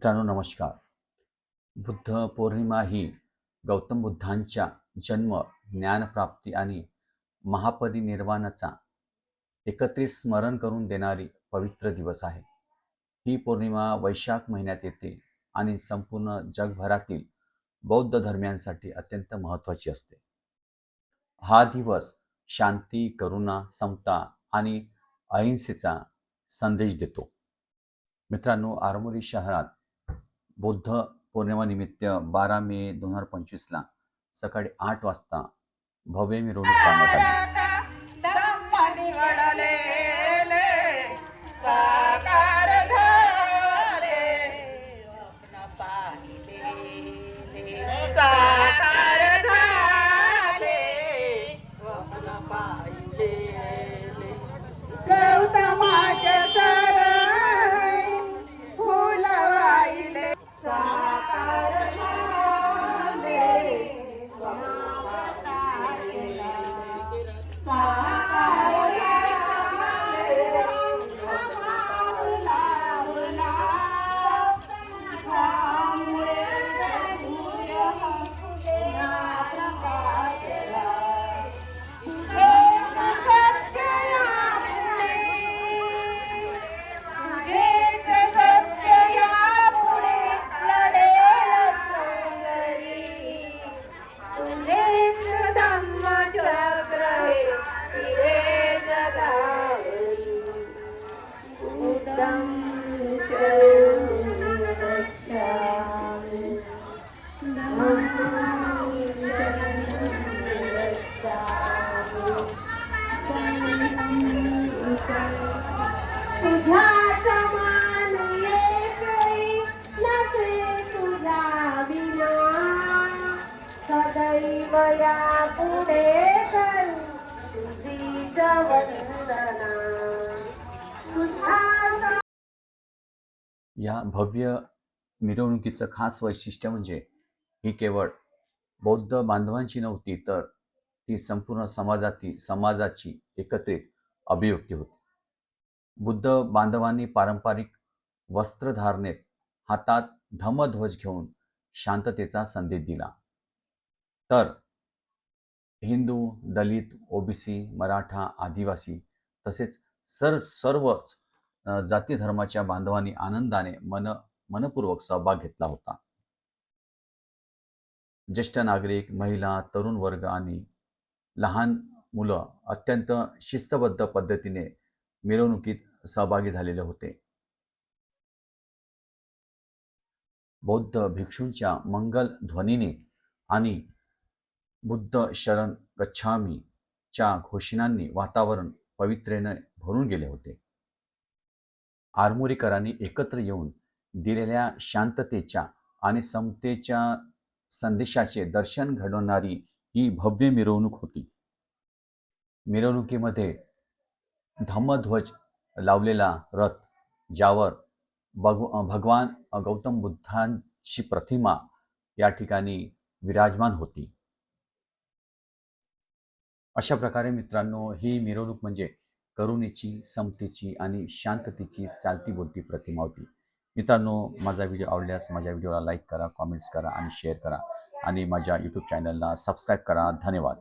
मित्रांनो नमस्कार. बुद्ध पौर्णिमा ही गौतम बुद्धांच्या जन्म ज्ञानप्राप्ती आणि महापरिनिर्वाणाचा एकत्रित स्मरण करून देणारी पवित्र दिवस आहे. ही पौर्णिमा वैशाख महिन्यात येते आणि संपूर्ण जगभरातील बौद्ध धर्मियांसाठी अत्यंत महत्त्वाची असते. हा दिवस शांती करुणा समता आणि अहिंसेचा संदेश देतो. मित्रांनो आरमोरी शहरात बौद्ध पौर्णिमानिमित्त बारा मे दोन हजार पंचवीसला सकाळी आठ वाजता भव्य मिरवणूक काढण्यात आली. Bye. कृपया या पुढे करू वंदना या भव्य मिरवणुकीचं खास वैशिष्ट्य म्हणजे ही केवळ बौद्ध बांधवांची नव्हती तर ती संपूर्ण समाजातील समाजाची एकत्रित अभिव्यक्ती होती. बुद्ध बांधवांनी पारंपरिक वस्त्रधारणेत हातात धमध्वज घेऊन शांततेचा संदेश दिला. तर हिंदू दलित ओबीसी मराठा आदिवासी तसेच सर सर्वच जाती धर्माच्या बांधवांनी आनंदाने मन मनपूर्वक सहभाग घेतला होता. ज्येष्ठ नागरिक महिला तरुण वर्ग आणि लहान मुलं अत्यंत शिस्तबद्ध पद्धतीने मिरवणुकीत सहभागी झालेले होते. बौद्ध भिक्षूंच्या मंगल ध्वनीने आणि बुद्ध शरण गच्छामीच्या घोषणांनी वातावरण पवित्रेने भरून गेले होते. आरमोरीकरांनी एकत्र येऊन दिलेल्या शांततेच्या आणि समतेच्या संदेशाचे दर्शन घडवणारी ही भव्य मिरवणूक होती. मिरवणुकीमध्ये धम्मध्वज लावलेला रथ ज्यावर भगव भगवान गौतम बुद्धांची प्रतिमा या ठिकाणी विराजमान होती. अशा प्रकारे मित्रांनो ही मिरवणूक म्हणजे करुणेची समतेची आणि शांततेची चालती बोलती प्रतिमा होती. मित्रांनो माझा व्हिडिओ आवडल्यास माझ्या व्हिडिओला लाईक करा कॉमेंट्स करा आणि शेअर करा. आणि माझ्या यूट्यूब चॅनलला सबस्क्राईब करा. धन्यवाद.